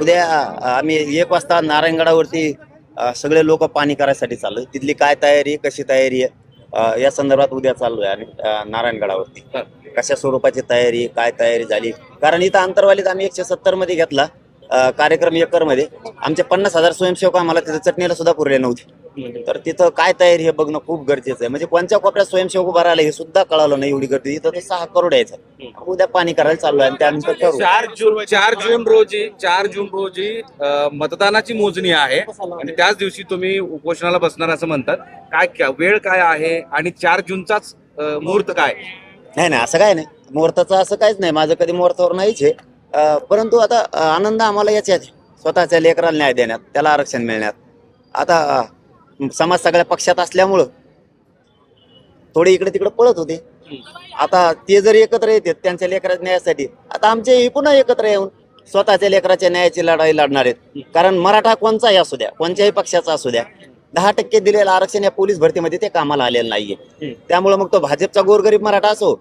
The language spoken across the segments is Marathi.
उद्या आम्ही एक वाजता नारायणगडावरती सगळे लोक पाणी करायसाठी चाललोय. तिथली काय तयारी कशी तयारी आहे या संदर्भात उद्या चाललोय अ, नारायणगडावरती. कशा स्वरूपाची तयारी काय तयारी झाली? कारण इथं अंतरवालीत आम्ही एकशे सत्तरमध्ये घेतला कार्यक्रम एकरमध्ये आमचे पन्नास हजार स्वयंसेवक आम्हाला तिथे चटणीला सुद्धा पुरले नव्हते. तर तिथं काय तयारी हे बघणं खूप गरजेचं आहे. म्हणजे कोणत्या कोपऱ्यात स्वयंसेवक उभा राहिला हे सुद्धा कळालं नाही एवढी गर्दी. इथं तर सहा करोड यायचं उद्या पाणी करायला चाललोय आणि त्यानंतर करू. चार जून चार जून रोजी चार जून रोजी अ, मतदानाची मोजणी आहे. आणि त्याच दिवशी तुम्ही उपोषणाला बसणार असं म्हणतात. काय क्या- वेळ काय आहे आणि चार जूनचाच अ, मुहूर्त काय? नाही नाही असं काय नाही. मुहूर्ताचं असं काहीच नाही. माझं कधी मुहूर्तावर नाहीच आहे. अं, परंतु आता अं, आनंद आम्हाला याच्यात आहे. स्वतःच्या लेकराला न्याय देण्यात त्याला आरक्षण मिळण्यात. आता अं, समाज सगळ्या पक्षात असल्यामुळं थोडे इकडे तिकडे पळत होते. आता ते जर एकत्र येतात त्यांच्या लेकराच्या न्यायासाठी. आता आमचे हे पुन्हा एकत्र येऊन स्वतःच्या लेकराच्या न्यायाची लढाई लढणार आहेत. कारण मराठा कोणचाही असू द्या कोणत्याही पक्षाचा असू द्या दहा टक्के दिलेलं आरक्षण या पोलीस भरतीमध्ये ते कामाला आलेलं नाहीये. त्यामुळे मग तो भाजपचा गोरगरीब मराठा असो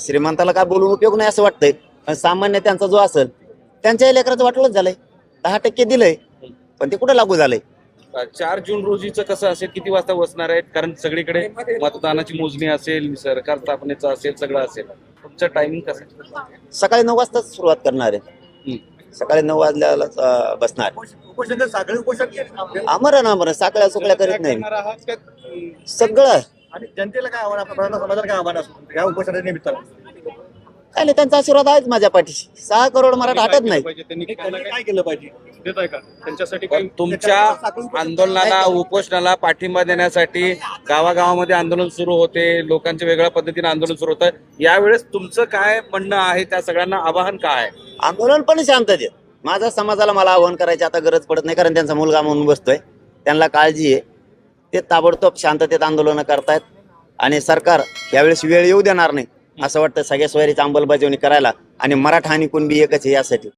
श्रीमंताला काय बोलून उपयोग नाही असं वाटतंय. पण सामान्य त्यांचा जो असेल त्यांच्याही लेकराचं वाटलंच झालंय. दहा टक्के दिलंय पण ते कुठं लागू झालंय? चार जून रोजीचं कसं असेल किती वाजता बसणार आहेत कारण सगळीकडे मतदानाची मोजणी असेल सरकार स्थापनेचं असेल सगळं असेल तुमचं टायमिंग कसं? सकाळी नऊ वाजताच सुरुवात करणार आहे हम्म. सकाळी नऊ वाजल्यालाच अं, बसणार आमरण आमरण साकळ्या सुकळ्या करीत नाही सगळं आणि जनतेला काय आव्हान समाजाला काय आव्हान असतं या उपोषणाच्या निमित्तानं काय नाही त्यांचा आशीर्वाद आहेच माझ्या पाठीशी. सहा करोड मराठा हटत नाही त्यांनी काय केलं पाहिजे? देत आहे का? त्यांच्यासाठी पण तुमच्या आंदोलनाला उपोषणाला पाठिंबा देण्यासाठी गावागावामध्ये आंदोलन सुरू होते लोकांच्या वेगळ्या पद्धतीने आंदोलन सुरू होतं. यावेळेस तुमचं काय म्हणणं आहे? त्या सगळ्यांना आवाहन काय आहे? आंदोलन पण शांततेत माझ्या समाजाला मला आव्हान करायची आता गरज पडत नाही कारण त्यांचा मुलगा म्हणून बसतोय. त्यांना काळजी आहे. ते ताबडतोब शांततेत आंदोलन करतायत. आणि सरकार यावेळेस वेळ येऊ देणार नाही. असं वाटतं सगळ्या सोयरीची अंमलबजावणी करायला आणि मराठा आणि कुणबी एकच आहे यासाठी.